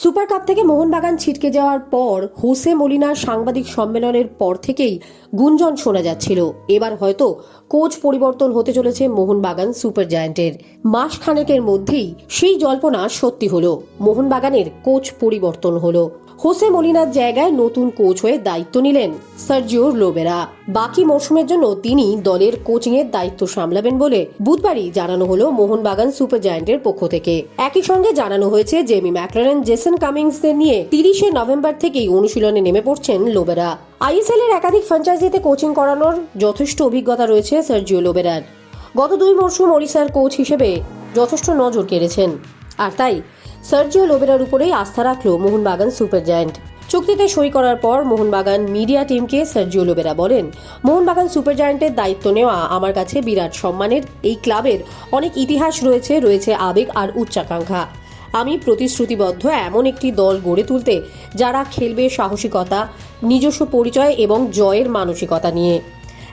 Super cup থেকে মোহনবাগান ছিটকে যাওয়ার পর হোসে মলিনার সাংবাদিক সম্মেলনের পর থেকেই গুঞ্জন শোনা যাচ্ছিল। এবার হয়তো কোচ পরিবর্তন হতে চলেছে মোহনবাগান সুপার জায়ান্টের। মাস খানেকের মধ্যেই সেই জল্পনা সত্যি হলো, মোহনবাগানের কোচ পরিবর্তন হলো। হোসে মলিনার জায়গায় নতুন কোচ হয়ে দায়িত্ব নিলেন সার্জিও লোবেরা। বাকি মরশুমের জন্য তিনি দলের কোচিং এর দায়িত্ব সামলাবেন বলে বুধবারই জানানো হলো মোহনবাগান সুপার জায়ান্টের পক্ষ থেকে। একই সঙ্গে জানানো হয়েছে জেমি ম্যাকলারেন জেসন কামিংসদের নিয়ে তিরিশে নভেম্বর থেকেই অনুশীলনে নেমে পড়ছেন লোবেরা। আইএসএল এর একাধিক ফ্র্যাঞ্চাইজিতে কোচিং করানোর যথেষ্ট অভিজ্ঞতা রয়েছে সার্জিও লোবেরার। গত দুই মরশুম ওড়িশার কোচ হিসেবে যথেষ্ট নজর কেড়েছেন। আর তাই, সার্জিও লোবেরার উপরেই আস্থা রাখল মোহনবাগান সুপার জায়ান্ট। চুক্তিতে সই করার পর মোহনবাগান মিডিয়া টিমকে সার্জিও লোবেরা বলেন, মোহনবাগান সুপার জায়ান্টের দায়িত্ব নেওয়া আমার কাছে বিরাট সম্মানের। এই ক্লাবের অনেক ইতিহাস রয়েছে রয়েছে আবেগ আর উচ্চাকাঙ্ক্ষা। আমি প্রতিশ্রুতিবদ্ধ এমন একটি দল গড়ে তুলতে, যারা খেলবে সাহসিকতা, নিজস্ব পরিচয় এবং জয়ের মানসিকতা নিয়ে।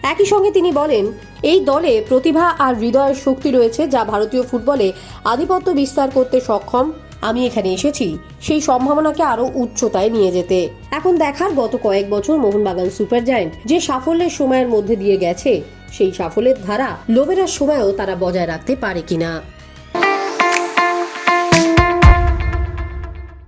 একই সঙ্গে তিনি বলেন, এই দলে প্রতিভা আর হৃদয়ের শক্তি রয়েছে যা ভারতীয় ফুটবলে আধিপত্য বিস্তার করতে সক্ষম। আমি এখানে এসেছি সেই সম্ভাবনাকে আরও উচ্চতায় নিয়ে যেতে। এখন দেখার গত কয়েক বছর মোহনবাগান সুপার জায়েন্ট যে সাফল্যের সময়ের মধ্যে দিয়ে গেছে, সেই সাফল্যের ধারা লোবেরার সময়ও তারা বজায় রাখতে পারে কিনা।